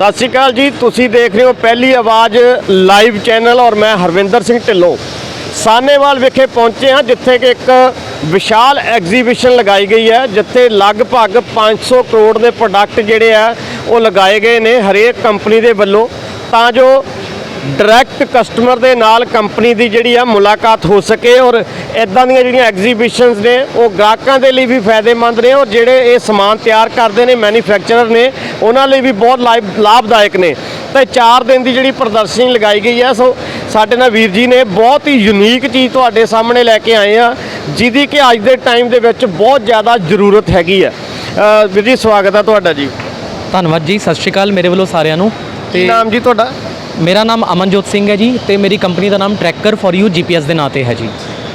ਸਤਿ ਸ਼੍ਰੀ ਅਕਾਲ ਜੀ, ਤੁਸੀਂ ਦੇਖ ਰਹੇ ਹੋ ਪਹਿਲੀ ਆਵਾਜ਼ ਲਾਈਵ ਚੈਨਲ ਔਰ ਮੈਂ ਹਰਵਿੰਦਰ ਸਿੰਘ ਢਿੱਲੋਂ। ਸਾਨੇਵਾਲ ਵਿਖੇ ਪਹੁੰਚੇ ਹਾਂ, ਜਿੱਥੇ ਕਿ ਇੱਕ ਵਿਸ਼ਾਲ ਐਗਜ਼ੀਬਿਸ਼ਨ ਲਗਾਈ ਗਈ ਹੈ, ਜਿੱਥੇ ਲਗਭਗ 500 ਕਰੋੜ ਦੇ ਪ੍ਰੋਡਕਟ ਜਿਹੜੇ ਆ, ਉਹ ਲਗਾਏ ਗਏ ਨੇ ਹਰੇਕ ਕੰਪਨੀ ਦੇ ਵੱਲੋਂ। ਤਾਂ ਜੋ ਡਾਇਰੈਕਟ ਕਸਟਮਰ ਦੇ ਨਾਲ ਕੰਪਨੀ ਦੀ ਜਿਹੜੀ ਆ ਮੁਲਾਕਾਤ ਹੋ ਸਕੇ ਔਰ ਇਦਾਂ ਦੀਆਂ ਜਿਹੜੀਆਂ ਐਗਜ਼ੀਬਿਸ਼ਨਸ ਨੇ, ਉਹ ਗਾਹਕਾਂ ਦੇ ਲਈ ਵੀ ਫਾਇਦੇਮੰਦ ਨੇ ਔਰ ਜਿਹੜੇ ਇਹ ਸਮਾਨ ਤਿਆਰ ਕਰਦੇ ਨੇ, ਮੈਨੂਫੈਕਚਰਰ ਨੇ, ਉਹਨਾਂ ਲਈ ਵੀ ਬਹੁਤ ਲਾਭ- ਲਾਭਦਾਇਕ ਨੇ। ਤੇ 4 ਦਿਨ ਦੀ ਜਿਹੜੀ ਪ੍ਰਦਰਸ਼ਨੀ ਲਗਾਈ ਗਈ ਆ, ਸੋ ਸਾਡੇ ਨਾਲ ਵੀਰ ਜੀ ਨੇ ਬਹੁਤ ਹੀ ਯੂਨੀਕ ਚੀਜ਼ ਤੁਹਾਡੇ ਸਾਹਮਣੇ ਲੈ ਕੇ ਆਏ ਆ, ਜਿਹਦੀ ਕਿ ਅੱਜ ਦੇ ਟਾਈਮ ਦੇ ਵਿੱਚ ਬਹੁਤ ਜ਼ਿਆਦਾ ਜ਼ਰੂਰਤ ਹੈਗੀ ਆ। ਵੀਰ ਜੀ, ਸਵਾਗਤ ਆ ਤੁਹਾਡਾ ਜੀ। ਧੰਨਵਾਦ ਜੀ, ਸਤਿ ਸ਼੍ਰੀ ਅਕਾਲ ਮੇਰੇ ਵੱਲੋਂ ਸਾਰਿਆਂ ਨੂੰ। ਤੇ ਨਾਮ ਜੀ ਤੁਹਾਡਾ? ਮੇਰਾ ਨਾਮ ਅਮਨਜੋਤ ਸਿੰਘ ਹੈ ਜੀ ਤੇ ਮੇਰੀ ਕੰਪਨੀ ਦਾ ਨਾਮ ਟਰੈਕਰ ਫॉर ਯੂ ਜੀਪੀਐਸ ਦੇ ਨਾਂ ਤੇ ਹੈ ਜੀ।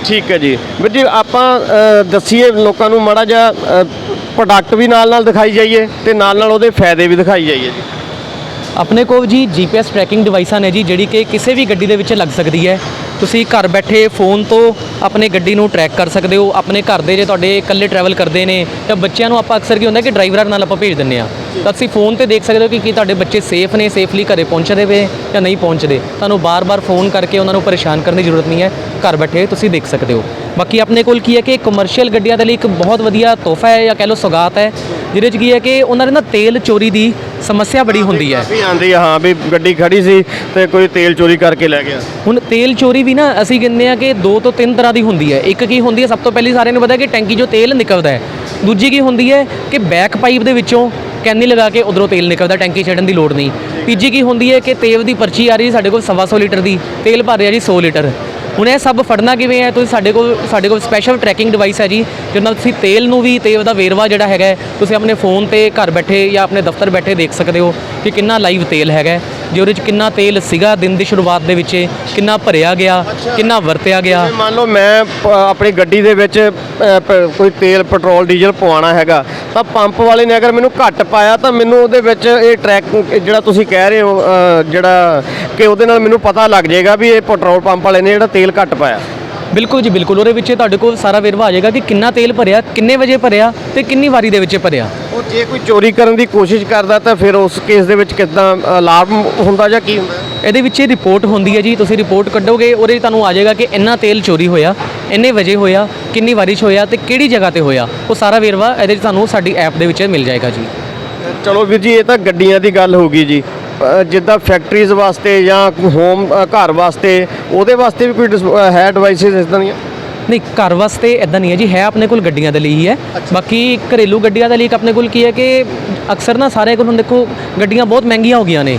ਠੀਕ ਹੈ ਜੀ। ਵੀਰ ਜੀ ਆਪਾਂ ਦੱਸੀਏ ਲੋਕਾਂ ਨੂੰ ਮਾੜਾ ਜਿਹਾ ਪ੍ਰੋਡਕਟ ਵੀ ਨਾਲ ਨਾਲ ਦਿਖਾਈ ਜਾਈਏ ਤੇ ਨਾਲ ਨਾਲ ਉਹਦੇ ਫਾਇਦੇ ਵੀ ਦਿਖਾਈ ਜਾਈਏ ਜੀ। ਆਪਣੇ ਕੋਲ ਜੀ ਜੀਪੀਐਸ ਟਰੈਕਿੰਗ ਡਿਵਾਈਸਾਂ ਨੇ ਜੀ, ਜਿਹੜੀ ਕਿ ਕਿਸੇ ਵੀ ਗੱਡੀ ਦੇ ਵਿੱਚ ਲੱਗ ਸਕਦੀ ਹੈ। ਤੁਸੀਂ ਘਰ ਬੈਠੇ ਫੋਨ ਤੋਂ ਆਪਣੇ ਗੱਡੀ ਨੂੰ ਟਰੈਕ ਕਰ ਸਕਦੇ ਹੋ। ਆਪਣੇ ਘਰ ਦੇ ਜੇ ਤੁਹਾਡੇ ਇਕੱਲੇ ਟਰੈਵਲ ਕਰਦੇ ਨੇ, ਤਾਂ ਬੱਚਿਆਂ ਨੂੰ ਆਪਾਂ ਅਕਸਰ ਕੀ ਹੁੰਦਾ ਕਿ ਡਰਾਈਵਰਾਂ ਨਾਲ ਆਪਾਂ ਭੇਜ ਦਿੰਦੇ ਆ ਤਾਂ ਤੁਸੀਂ ਫੋਨ ਤੇ ਦੇਖ ਸਕਦੇ ਹੋ ਕਿ ਕੀ ਤੁਹਾਡੇ ਬੱਚੇ ਸੇਫ ਨੇ ਸੇਫਲੀ ਘਰੇ ਪਹੁੰਚਦੇ ਵੇ ਜਾਂ ਨਹੀਂ ਪਹੁੰਚਦੇ। ਤੁਹਾਨੂੰ ਬਾਰ-ਬਾਰ ਫੋਨ ਕਰਕੇ ਉਹਨਾਂ ਨੂੰ ਪਰੇਸ਼ਾਨ ਕਰਨ ਦੀ ਜ਼ਰੂਰਤ ਨਹੀਂ ਹੈ। ਘਰ ਬੈਠੇ ਤੁਸੀਂ ਦੇਖ ਸਕਦੇ ਹੋ। ਬਾਕੀ ਆਪਣੇ ਕੋਲ ਕੀ ਹੈ ਕਿ ਕਮਰਸ਼ੀਅਲ ਗੱਡੀਆਂ ਦੇ ਲਈ ਇੱਕ ਬਹੁਤ ਵਧੀਆ ਤੋਹਫਾ ਹੈ ਜਾਂ ਕਹਿ ਲਓ ਸੌਗਾਤ ਹੈ, ਜਿਹਦੇ 'ਚ ਕੀ ਹੈ ਕਿ ਉਹਨਾਂ ਦੇ ਨਾ ਤੇਲ ਚੋਰੀ ਦੀ ਸਮੱਸਿਆ ਬੜੀ ਹੁੰਦੀ ਹੈ। ਕਾਫੀ ਆਂਦੀ ਆ ਹਾਂ ਵੀ ਗੱਡੀ ਖੜੀ ਸੀ ਤੇ ਕੋਈ ਤੇਲ ਚੋਰੀ ਕਰਕੇ ਲੈ ਗਿਆ। ਹੁਣ ਤੇਲ ਚੋਰੀ ਵੀ ਨਾ ਅਸੀਂ ਕਹਿੰਦੇ ਆ ਕਿ ਦੋ ਤੋਂ ਤਿੰਨ ਤਰ੍ਹਾਂ ਦੀ ਹੁੰਦੀ ਹੈ। ਇੱਕ ਕੀ ਹੁੰਦੀ ਹੈ ਸਭ ਤੋਂ ਪਹਿਲੀ ਸਾਰਿਆਂ ਨੂੰ ਪਤਾ ਕਿ ਟੈਂਕੀ 'ਚੋਂ ਤੇਲ ਨਿਕਲਦਾ ਹੈ। ਦੂਜੀ ਕੀ ਹੁੰਦੀ ਹੈ ਕਿ ਬੈਕ ਪਾਈਪ ਦੇ ਵਿੱਚੋਂ ਕੈਨੀ ਲਗਾ ਕੇ ਉਧਰੋਂ ਤੇਲ ਨਿਕਲਦਾ ਟੈਂਕੀ ਛੱਡਣ ਦੀ ਲੋੜ ਨਹੀਂ। ਤੀਜੀ ਕੀ ਹੁੰਦੀ ਹੈ ਕਿ ਤੇਲ ਦੀ ਪਰਚੀ ਆ ਰਹੀ ਸਾਡੇ ਕੋਲ 125 ਲੀਟਰ ਦੀ ਤੇਲ ਭਰ ਰਿਹਾ ਜੀ 100 ਲੀਟਰ। ਹੁਣ ਇਹ ਸਭ ਫੜਨਾ ਕਿਵੇਂ ਹੈ? ਤੁਸੀਂ ਸਾਡੇ ਕੋਲ ਸਾਡੇ ਕੋਲ ਸਪੈਸ਼ਲ ਟਰੈਕਿੰਗ ਡਿਵਾਈਸ ਹੈ ਜੀ ਜਿਹਦੇ ਨਾਲ ਤੁਸੀਂ ਤੇਲ ਨੂੰ ਵੀ ਤੇ ਉਹਦਾ ਵੇਰਵਾ ਜਿਹੜਾ ਹੈਗਾ ਤੁਸੀਂ ਆਪਣੇ ਫੋਨ ਤੇ ਘਰ ਬੈਠੇ ਜਾਂ ਆਪਣੇ ਦਫ਼ਤਰ ਬੈਠੇ ਦੇਖ ਸਕਦੇ ਹੋ ਕਿ ਕਿੰਨਾ ਲਾਈਵ ਤੇਲ ਹੈਗਾ ਜੇ ਉਹਦੇ 'ਚ ਕਿੰਨਾ ਤੇਲ ਸੀਗਾ ਦਿਨ ਦੀ ਸ਼ੁਰੂਆਤ ਦੇ ਵਿੱਚ ਕਿੰਨਾ ਭਰਿਆ ਗਿਆ ਕਿੰਨਾ ਵਰਤਿਆ ਗਿਆ। ਮੰਨ ਲਓ ਮੈਂ ਆਪਣੀ ਗੱਡੀ ਦੇ ਵਿੱਚ ਕੋਈ ਤੇਲ ਪੈਟਰੋਲ ਡੀਜ਼ਲ ਪਵਾਉਣਾ ਹੈਗਾ ਤਾਂ ਪੰਪ ਵਾਲੇ ਨੇ ਅਗਰ ਮੈਨੂੰ ਘੱਟ ਪਾਇਆ ਤਾਂ ਮੈਨੂੰ ਉਹਦੇ ਵਿੱਚ ਇਹ ਟਰੈਕ ਜਿਹੜਾ ਤੁਸੀਂ ਕਹਿ ਰਹੇ ਹੋ ਜਿਹੜਾ ਕਿ ਉਹਦੇ ਨਾਲ ਮੈਨੂੰ ਪਤਾ ਲੱਗ ਜਾਏਗਾ ਵੀ ਇਹ ਪੈਟਰੋਲ ਪੰਪ ਵਾਲੇ ਨੇ ਜਿਹੜਾ ਤੇਲ ਘੱਟ ਪਾਇਆ। ਬਿਲਕੁਲ ਜੀ ਬਿਲਕੁਲ। ਉਹਦੇ ਵਿੱਚ ਤੁਹਾਡੇ ਕੋਲ ਸਾਰਾ ਵੇਰਵਾ ਆ ਜਾਏਗਾ ਕਿ ਕਿੰਨਾ ਤੇਲ ਭਰਿਆ ਕਿੰਨੇ ਵਜੇ ਭਰਿਆ ਤੇ ਕਿੰਨੀ ਵਾਰੀ ਦੇ ਵਿੱਚ ਭਰਿਆ। ਉਹ ਜੇ ਕੋਈ ਚੋਰੀ ਕਰਨ ਦੀ ਕੋਸ਼ਿਸ਼ ਕਰਦਾ ਤਾਂ ਫਿਰ ਉਸ ਕੇਸ ਦੇ ਵਿੱਚ ਕਿਦਾਂ ਅਲਾਰਮ ਹੁੰਦਾ ਜਾਂ ਕੀ ਹੁੰਦਾ? ਇਹਦੇ ਵਿੱਚ ਇਹ ਰਿਪੋਰਟ ਹੁੰਦੀ ਹੈ ਜੀ ਤੁਸੀਂ ਰਿਪੋਰਟ ਕੱਢੋਗੇ ਉਹਦੇ 'ਚ ਤੁਹਾਨੂੰ ਆ ਜਾਏਗਾ ਕਿ ਇੰਨਾ ਤੇਲ ਚੋਰੀ ਹੋਇਆ ਇੰਨੇ ਵਜੇ ਹੋਇਆ ਕਿੰਨੀ ਵਾਰੀ 'ਚ ਹੋਇਆ ਤੇ ਕਿਹੜੀ ਜਗ੍ਹਾ ਤੇ ਹੋਇਆ। ਉਹ ਸਾਰਾ ਵੇਰਵਾ ਇਹਦੇ 'ਚ ਤੁਹਾਨੂੰ ਸਾਡੀ ਐਪ ਦੇ ਵਿੱਚ ਮਿਲ ਜਾਏਗਾ ਜੀ। ਚਲੋ ਵੀਰ ਜੀ ਇਹ ਤਾਂ ਗੱਡੀਆਂ ਦੀ ਗੱਲ ਹੋ ਗਈ ਜੀ। ਜਿੱਦਾਂ ਫੈਕਟਰੀਜ਼ ਵਾਸਤੇ ਜਾਂ ਹੋਮ ਘਰ ਵਾਸਤੇ ਉਹਦੇ ਵਾਸਤੇ ਵੀ ਕੋਈ ਹੈ ਡਿਵਾਈਸਿਸ ਇਦਾਂ ਦੀਆਂ? ਨਹੀਂ ਘਰ ਵਾਸਤੇ ਇਦਾਂ ਨਹੀਂ ਹੈ ਜੀ ਹੈ ਆਪਣੇ ਕੋਲ ਗੱਡੀਆਂ ਦੇ ਲਈ ਹੀ ਹੈ। ਬਾਕੀ ਘਰੇਲੂ ਗੱਡੀਆਂ ਦੇ ਲਈ ਆਪਣੇ ਕੋਲ ਕੀ ਹੈ ਕਿ ਅਕਸਰ ਨਾ ਸਾਰੇ ਕੋਲ ਹੁਣ ਦੇਖੋ ਗੱਡੀਆਂ ਬਹੁਤ ਮਹਿੰਗੀਆਂ ਹੋ ਗਈਆਂ ਨੇ।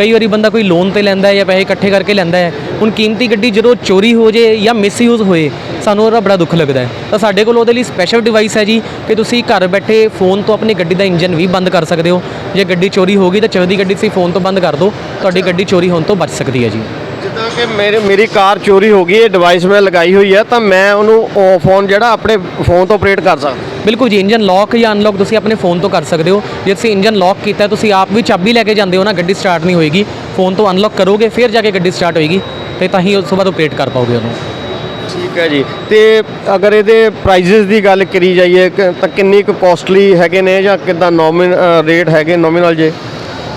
ਕਈ ਵਾਰੀ ਬੰਦਾ ਕੋਈ ਲੋਨ ਤੇ ਲੈਂਦਾ ਹੈ ਜਾਂ ਪੈਸੇ ਇਕੱਠੇ ਕਰਕੇ ਲੈਂਦਾ ਹੈ, ਹੁਣ ਕੀਮਤੀ ਗੱਡੀ ਜਦੋਂ ਚੋਰੀ ਹੋ ਜੇ ਜਾਂ ਮਿਸਯੂਜ਼ ਹੋਏ, ਸਾਨੂੰ ਉਹਦਾ ਬੜਾ ਦੁੱਖ ਲੱਗਦਾ ਹੈ। ਤਾਂ ਸਾਡੇ ਕੋਲ ਉਹਦੇ ਲਈ ਸਪੈਸ਼ਲ ਡਿਵਾਈਸ ਹੈ ਜੀ ਕਿ ਤੁਸੀਂ ਘਰ ਬੈਠੇ ਫੋਨ ਤੋਂ ਆਪਣੀ ਗੱਡੀ ਦਾ ਇੰਜਨ ਵੀ ਬੰਦ ਕਰ ਸਕਦੇ ਹੋ। ਜੇ ਗੱਡੀ ਚੋਰੀ ਹੋ ਗਈ ਤਾਂ ਚਲਦੀ ਗੱਡੀ ਤੁਸੀਂ ਫੋਨ ਤੋਂ ਬੰਦ ਕਰ ਦਿਓ, ਤੁਹਾਡੀ ਗੱਡੀ ਚੋਰੀ ਹੋਣ ਤੋਂ ਬਚ ਸਕਦੀ ਹੈ ਜੀ। ਜਿੱਦਾਂ ਕਿ ਮੇਰੇ ਮੇਰੀ ਕਾਰ ਚੋਰੀ ਹੋ ਗਈ ਇਹ ਡਿਵਾਈਸ ਮੈਂ ਲਗਾਈ ਹੋਈ ਹੈ ਤਾਂ ਮੈਂ ਉਹਨੂੰ ਫੋਨ ਜਿਹੜਾ ਆਪਣੇ ਫੋਨ ਤੋਂ ਆਪਰੇਟ ਕਰ ਸਕਦਾ। ਬਿਲਕੁਲ ਜੀ ਇੰਜਨ ਲੌਕ ਜਾਂ ਅਨਲੌਕ ਤੁਸੀਂ ਆਪਣੇ ਫੋਨ ਤੋਂ ਕਰ ਸਕਦੇ ਹੋ। ਜੇ ਤੁਸੀਂ ਇੰਜਨ ਲੌਕ ਕੀਤਾ ਤੁਸੀਂ ਆਪ ਵੀ ਚਾਬੀ ਲੈ ਕੇ ਜਾਂਦੇ ਹੋ ਨਾ ਗੱਡੀ ਸਟਾਰਟ ਨਹੀਂ ਹੋਏਗੀ ਫੋਨ ਤੋਂ ਅਨਲੌਕ ਕਰੋਗੇ ਫਿਰ ਜਾ ਕੇ ਗੱਡੀ ਸਟਾਰਟ ਹੋਏਗੀ ਤੇ ਤਾਂ ਹੀ ਉਸ ਤੋਂ ਬਾਅਦ ਆਪਰੇਟ ਕਰ ਪਾਓਗੇ ਉਹਨੂੰ। ਠੀਕ ਹੈ ਜੀ। ਤੇ ਅਗਰ ਇਹਦੇ ਪ੍ਰਾਈजेस ਦੀ ਗੱਲ ਕਰੀ ਜਾਈਏ ਤਾਂ ਕਿੰਨੀ ਕੁ ਕੋਸਟਲੀ ਹੈਗੇ ਨੇ ਜਾਂ ਕਿਦਾਂ ਨੋਮਿਨ ਰੇਟ ਹੈਗੇ ਨੋਮੀਨਲ ਜੇ?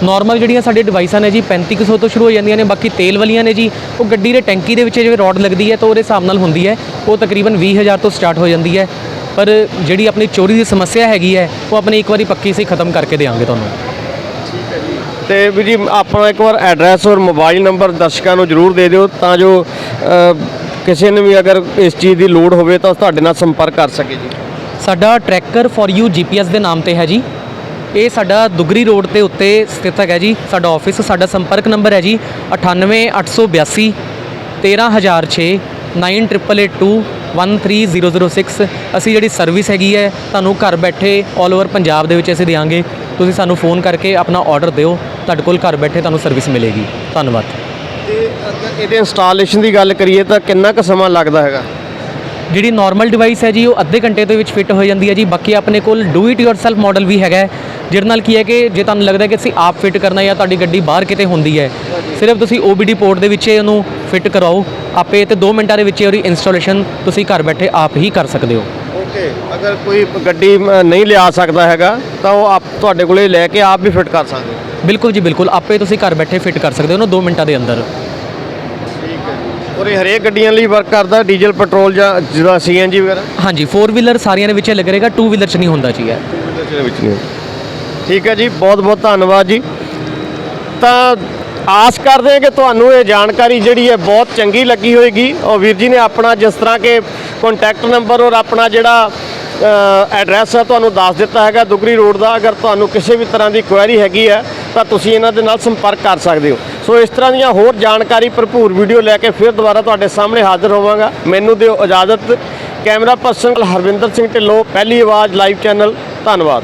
ਨਾਰਮਲ ਜਿਹੜੀਆਂ ਸਾਡੇ ਡਿਵਾਈਸਾਂ ਨੇ ਜੀ 3500 ਤੋਂ ਸ਼ੁਰੂ ਹੋ ਜਾਂਦੀਆਂ ਨੇ ਬਾਕੀ ਤੇਲ ਵਾਲੀਆਂ ਨੇ ਜੀ ਉਹ ਗੱਡੀ ਦੇ ਟੈਂਕੀ ਦੇ ਵਿੱਚ ਜਿਵੇਂ ਰੋਡ ਲੱਗਦੀ ਹੈ ਤਾਂ ਉਹਦੇ ਹਿਸਾਬ ਨਾਲ ਹੁੰਦੀ ਹੈ। ਉਹ ਤਕਰੀਬਨ 20000 ਤੋਂ ਸਟਾਰਟ ਹੋ ਜਾਂਦੀ ਹੈ। ਪਰ ਜਿਹੜੀ ਆਪਣੀ ਚੋਰੀ ਦੀ ਸਮੱਸਿਆ ਹੈਗੀ ਹੈ ਉਹ ਆਪਣੀ ਇੱਕ ਵਾਰੀ ਪੱਕੀ ਸੀ ਖਤਮ ਕਰਕੇ ਦੇਵਾਂਗੇ ਤੁਹਾਨੂੰ। ਤੇ ਵੀ ਜੀ ਆਪਣਾ ਇੱਕ ਵਾਰ ਐਡਰੈਸ ਔਰ ਮੋਬਾਈਲ ਨੰਬਰ ਦਰਸ਼ਕਾਂ ਨੂੰ ਜਰੂਰ ਦੇ ਦਿਓ ਤਾਂ ਜੋ ਕਿਸੇ ਨੂੰ ਵੀ ਅਗਰ ਇਸ ਚੀਜ਼ ਦੀ ਲੋੜ ਹੋਵੇ ਤਾਂ ਤੁਹਾਡੇ ਨਾਲ ਸੰਪਰਕ ਕਰ ਸਕੇ ਜੀ। ਸਾਡਾ ਟਰੈਕਰ ਫॉर ਯੂ ਜੀਪੀਐਸ ਦੇ ਨਾਮ ਤੇ ਹੈ ਜੀ। ਇਹ ਸਾਡਾ ਦੁਗਰੀ ਰੋਡ ਦੇ ਉੱਤੇ ਸਥਿਤ ਹੈਗਾ ਜੀ। ਸਾਡਾ ਆਫਿਸ ਸਾਡਾ ਸੰਪਰਕ ਨੰਬਰ ਹੈ ਜੀ 98882 13006 9882 ਅਸੀਂ ਜਿਹੜੀ ਸਰਵਿਸ ਹੈਗੀ ਹੈ, ਤੁਹਾਨੂੰ ਘਰ ਬੈਠੇ 올 ਓਵਰ ਪੰਜਾਬ ਦੇ ਵਿੱਚ ਅਸੀਂ ਦੇਵਾਂਗੇ ਤੁਸੀਂ ਸਾਨੂੰ ਫੋਨ ਕਰਕੇ ਆਪਣਾ ਆਰਡਰ ਦਿਓ, ਤੁਹਾਡੇ ਕੋਲ ਘਰ ਬੈਠੇ ਤੁਹਾਨੂੰ ਸਰਵਿਸ ਮਿਲੇਗੀ। ਧੰਨਵਾਦ। ਤੇ ਅਗਰ ਇਹਦੇ ਇੰਸਟਾਲੇਸ਼ਨ ਦੀ ਗੱਲ ਕਰੀਏ ਤਾਂ ਕਿੰਨਾ ਕੁ ਸਮਾਂ ਲੱਗਦਾ ਹੈਗਾ? ਜਿਹੜੀ ਨਾਰਮਲ ਡਿਵਾਈਸ ਹੈ ਜੀ ਉਹ ਅੱਧੇ ਘੰਟੇ ਦੇ ਵਿੱਚ ਫਿੱਟ ਹੋ ਜਾਂਦੀ ਹੈ ਜੀ। ਬਾਕੀ ਆਪਣੇ ਕੋਲ ਡੂ ਇਟ ਯੋਰਸੈਲਫ ਮਾਡਲ ਵੀ ਹੈਗਾ ਜਿਹਦੇ ਨਾਲ ਕੀ ਹੈ ਕਿ ਜੇ ਤੁਹਾਨੂੰ ਲੱਗਦਾ ਕਿ ਅਸੀਂ ਆਪ ਫਿੱਟ ਕਰਨਾ ਜਾਂ ਤੁਹਾਡੀ ਗੱਡੀ ਬਾਹਰ ਕਿਤੇ ਹੁੰਦੀ ਹੈ ਸਿਰਫ ਤੁਸੀਂ OBD ਪੋਰਟ ਦੇ ਵਿੱਚ ਹੀ ਉਹਨੂੰ ਫਿੱਟ ਕਰਾਓ। ਆਪੇ ਤੇ 2 ਮਿੰਟਾਂ ਦੇ ਵਿੱਚ ਉਹਦੀ ਇੰਸਟਾਲੇਸ਼ਨ ਤੁਸੀਂ ਘਰ ਬੈਠੇ ਆਪ ਹੀ ਕਰ ਸਕਦੇ ਹੋ। ਓਕੇ ਅਗਰ ਕੋਈ ਗੱਡੀ ਨਹੀਂ ਲਿਆ ਸਕਦਾ ਹੈਗਾ ਤਾਂ ਉਹ ਆਪ ਤੁਹਾਡੇ ਕੋਲੇ ਲੈ ਕੇ ਆਪ ਵੀ ਫਿੱਟ ਕਰ ਸਕਦੇ ਹੋ। ਬਿਲਕੁਲ ਜੀ ਬਿਲਕੁਲ ਆਪੇ ਤੁਸੀਂ ਘਰ ਬੈਠੇ ਫਿੱਟ ਕਰ ਸਕਦੇ ਹੋ ਉਹਨੂੰ 2 ਮਿੰਟਾਂ ਦੇ ਅੰਦਰ। ਔਰ ਇਹ ਹਰੇਕ ਗੱਡੀਆਂ ਲਈ ਵਰਕ ਕਰਦਾ ਡੀਜ਼ਲ ਪੈਟਰੋਲ ਜਾਂ ਜਿਹੜਾ ਸੀਐਨਜੀ ਵਗੈਰਾ? ਹਾਂਜੀ 4 ਵੀਲਰ ਸਾਰੀਆਂ ਦੇ ਵਿੱਚ ਇਹ ਲੱਗ ਰਹੇਗਾ 2 ਵੀਲਰ 'ਚ ਨਹੀਂ ਹੁੰਦਾ ਜੀ ਇਹ। ਦੇ ਵਿੱਚ ਨਹੀਂ। ਠੀਕ ਹੈ ਜੀ ਬਹੁਤ ਬਹੁਤ ਧੰਨਵਾਦ ਜੀ। ਤਾਂ ਆਸ ਕਰਦੇ ਹਾਂ ਕਿ ਤੁਹਾਨੂੰ ਇਹ ਜਾਣਕਾਰੀ ਜਿਹੜੀ ਹੈ ਬਹੁਤ ਚੰਗੀ ਲੱਗੀ ਹੋਏਗੀ। ਔਰ ਵੀਰ ਜੀ ਨੇ ਆਪਣਾ ਜਿਸ ਤਰ੍ਹਾਂ ਕਿ ਕੰਟੈਕਟ ਨੰਬਰ ਔਰ ਆਪਣਾ ਜਿਹੜਾ ਐਡਰੈਸ ਹੈ ਤੁਹਾਨੂੰ ਦੱਸ ਦਿੱਤਾ ਹੈਗਾ ਦੁਗਰੀ ਰੋਡ ਦਾ। ਅਗਰ ਤੁਹਾਨੂੰ ਕਿਸੇ ਵੀ ਤਰ੍ਹਾਂ ਦੀ ਕੁਐਰੀ ਹੈਗੀ ਹੈ ਤਾਂ ਤੁਸੀਂ ਇਹਨਾਂ ਦੇ ਨਾਲ ਸੰਪਰਕ ਕਰ ਸਕਦੇ ਹੋ। ਸੋ ਇਸ ਤਰ੍ਹਾਂ ਦੀਆਂ ਹੋਰ ਜਾਣਕਾਰੀ ਭਰਪੂਰ ਵੀਡੀਓ ਲੈ ਕੇ ਫਿਰ ਦੁਬਾਰਾ ਤੁਹਾਡੇ ਸਾਹਮਣੇ ਹਾਜ਼ਰ ਹੋਵਾਂਗਾ। ਮੈਨੂੰ ਦਿਓ ਇਜਾਜ਼ਤ। Camera person Harvinder Singh Dhillon, Pehli Awaaz, live channel. ਧੰਨਵਾਦ।